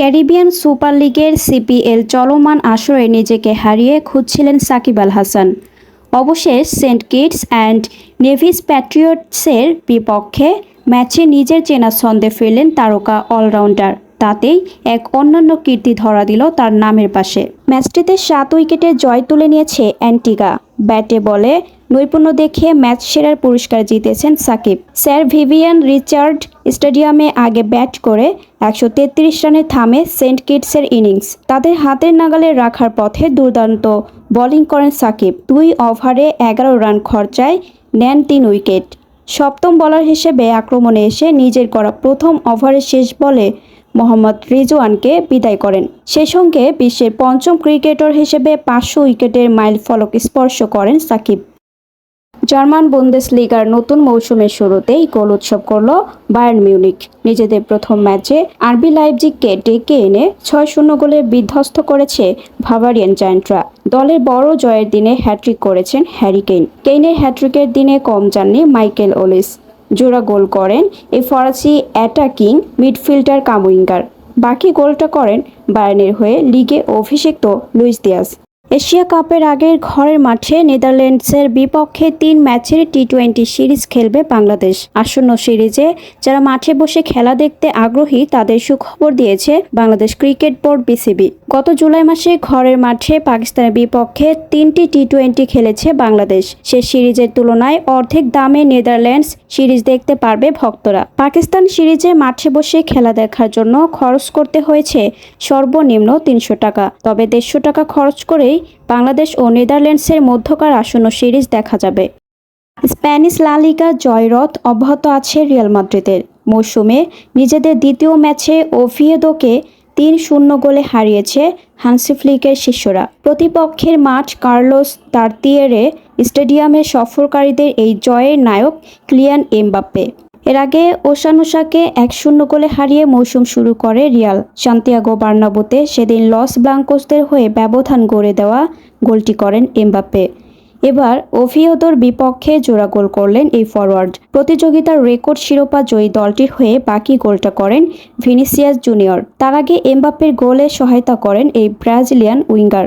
Caribbean super লিগের CPL চলমান আসরে নিজেকে হারিয়ে খুঁজছিলেন সাকিব আল হাসান। অবশেষ সেন্ট কিটস অ্যান্ড নেভিস প্যাট্রিয়টসের বিপক্ষে ম্যাচে নিজের চেনা ছন্দে ফিরলেন তারকা অলরাউন্ডার। তাতেই এক অন্যান্য কীর্তি ধরা দিল তার নামের পাশে। ম্যাচটিতে সাত উইকেটে জয় তুলে নিয়েছে অ্যান্টিগা। ব্যাটে বলে নৈপুণ্য দেখে ম্যাচ সেরার পুরস্কার জিতেছেন সাকিব। স্যার ভিভিয়ান রিচার্ড স্টেডিয়ামে আগে ব্যাট করে একশো তেত্রিশ রানে থামে সেন্ট কিটসের ইনিংস। তাদের হাতের নাগালে রাখার পথে দুর্দান্ত বোলিং করেন সাকিব। দুই ওভারে এগারো রান খরচায় নেন তিন উইকেট। সপ্তম বলার হিসেবে আক্রমণে এসে নিজের করা প্রথম ওভারের শেষ বলে মোহাম্মদ রিজওয়ানকে বিদায় করেন। সেই সঙ্গে বিশ্বের পঞ্চম ক্রিকেটার হিসেবে পাঁচশো উইকেটের মাইল ফলক স্পর্শ করেন সাকিব। জার্মান বুন্দেসলিগার নতুন মৌসুমের শুরুতেই গোল উৎসব করল বায়ার্ন মিউনিক নিজেদের প্রথম ম্যাচে আরবি লাইপজিগকে ডেকে এনে ছয় শূন্য গোলে বিধ্বস্ত করেছে ভাভারিয়ান জায়ান্টরা। দলের বড় জয়ের দিনে হ্যাট্রিক করেছেন হ্যারি কেইন। কেইনের হ্যাট্রিকের দিনে কম যাননি মাইকেল ওলিস। জোড়া গোল করেন এই ফরাসি অ্যাটাকিং মিডফিল্ডার কামুইঙ্গার। বাকি গোলটা করেন বায়ার্নের হয়ে লিগে অভিষিক্ত লুইস দিয়াস এশিয়া কাপের আগের ঘরের মাঠে নেদারল্যান্ডসের বিপক্ষে তিন ম্যাচের টি টোয়েন্টি সিরিজ খেলবে বাংলাদেশ। আসন্ন সিরিজে যারা মাঠে বসে খেলা দেখতে আগ্রহী, তাদের সুখবর দিয়েছে বাংলাদেশ ক্রিকেট বোর্ড বিসিবি। গত জুলাই মাসে ঘরের মাঠে পাকিস্তানের বিপক্ষে তিনটি টি টোয়েন্টি খেলেছে বাংলাদেশ। সে সিরিজের তুলনায় অর্ধেক দামে নেদারল্যান্ডস সিরিজ দেখতে পারবে ভক্তরা। পাকিস্তান সিরিজে মাঠে বসে খেলা দেখার জন্য খরচ করতে হয়েছে সর্বনিম্ন তিনশো টাকা। তবে দেড়শো টাকা খরচ করেই বাংলাদেশ ও নেদারল্যান্ডসের মধ্যকার আসন্ন সিরিজ দেখা যাবে। স্প্যানিশ লা লিগা জয়রথ অব্যাহত আছে রিয়াল মাদ্রিদের। মৌসুমে নিজেদের দ্বিতীয় ম্যাচে ওভিয়েদোকে তিন শূন্য গোলে হারিয়েছে হান্সি ফ্লিকের শিষ্যরা। প্রতিপক্ষের মাঠ কার্লোস তার্তিয়েরে স্টেডিয়ামে সফরকারীদের এই জয়ের নায়ক ক্লিয়ান এমবাপ্পে। এর আগে ওশানুসাকে এক শূন্য গোলে হারিয়ে মৌসুম শুরু করে রিয়াল। সান্তিয়াগো বার্নাবুতে সেদিন লস ব্লাঙ্কোসদের হয়ে ব্যবধান গড়ে দেওয়া গোলটি করেন এমবাপ্পে। এবার ওভিওদোর বিপক্ষে জোড়া গোল করলেন এই ফরওয়ার্ড প্রতিযোগিতার রেকর্ড শিরোপা জয়ী দলটির হয়ে বাকি গোলটা করেন ভিনিসিয়াস জুনিয়র। তার আগে এমবাপ্পের গোলে সহায়তা করেন এই ব্রাজিলিয়ান উইঙ্গার।